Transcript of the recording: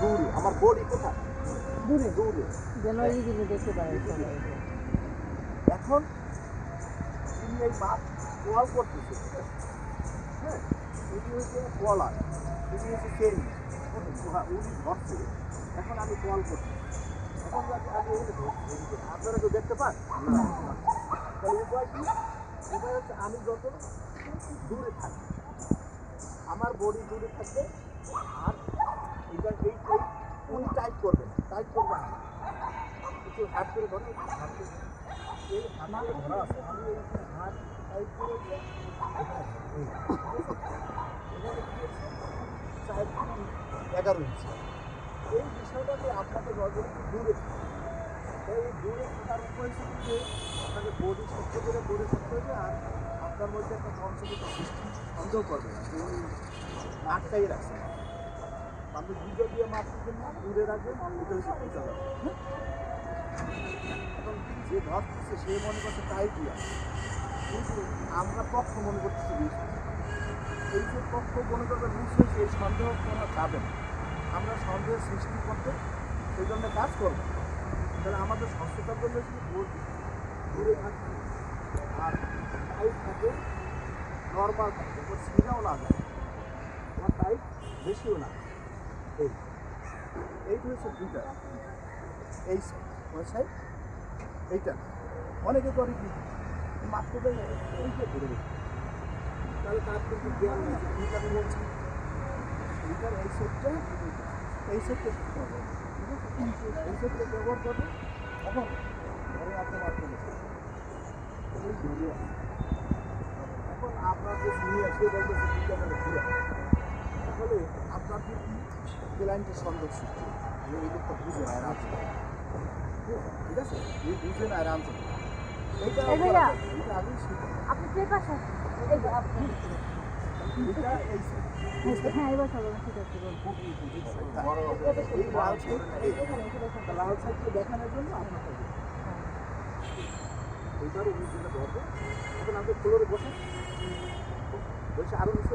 দূরে আমার বডি কোথায়? দূরে দূরে। যেন ইজিলি দেখতে পারে এখন তিনি এই মাছ কোয়াল করতেছে হ্যাঁ? এটি হচ্ছে কোয়ালার এটি হচ্ছে চেনি উনি ধরছে। এখন আমি কোয়াল করছি। এখন আমি আপনারা কেউ দেখতে পান? তাহলে উপায় কি? উপায় হচ্ছে আমি যত দূরে থাকি আমার বডি দূরে থাকবে আর এটা এই উনি টাইট করবেন টাইট করবেন। একটু হাত করে এই করে ধরা করে এগারো ইঞ্চি। এই বিষয়টাকে আপনাকে নজরে দূরে এই দূরে থাকার যে, আপনাকে বডি শক্ত করে বডি থাকতে হবে আর আপনার মধ্যে একটা কনসেপ্ট সৃষ্টি সন্দেহ করবে। না আটকাই রাখছে আপনি দুটো দিয়ে মারতেছেন না, দূরে রাখবেন এটা হচ্ছে পূজা এখন যে ধরতেছে সে মনে করছে তাই দিয়া। কিন্তু আমরা পক্ষ মনে করতেছি লুজ এই যে পক্ষ মনে করবে লুজ হয়েছে সন্দেহ করা যাবে না। আমরা সন্দেহ সৃষ্টি করতে সেই জন্য কাজ করব। তাহলে আমাদের সচেতন করলে দূরে থাকবে আর টাইট থাকে নর্মাল থাকে। সিনাও না যায় আমার বেশিও না। এই। এইটা হচ্ছে দুইটা। এই ওই এইটা। অনেকে করে কি, মাত্র এইটা ধরে তাহলে তার কিন্তু জ্ঞান নেই এইটা আমি এইটার এই সেটটা এই সেটটা হবে এই সেটটা ব্যবহার করবে, এখন ধরে এই ধরে এখন আপনার যে সিনিয়র সে বলতেছে তাহলে আপনার কি ক্লায়েন্টের সন্দেহ সৃষ্টি। যে এই লোকটা বুঝে না আনসার ঠিক আছে এই বুঝে না আনসার এইটা আগেই শিখে আপনি কে পাশে এই যে আপনি এটা এই হ্যাঁ এবার সবাই ঠিক আছে এই লাল সাইড লাল সাইডকে দেখানোর জন্য আপনাকে এইবার উনি যেটা ধরবে এখন আমাকে ফ্লোরে বসে বসে আরও নিচে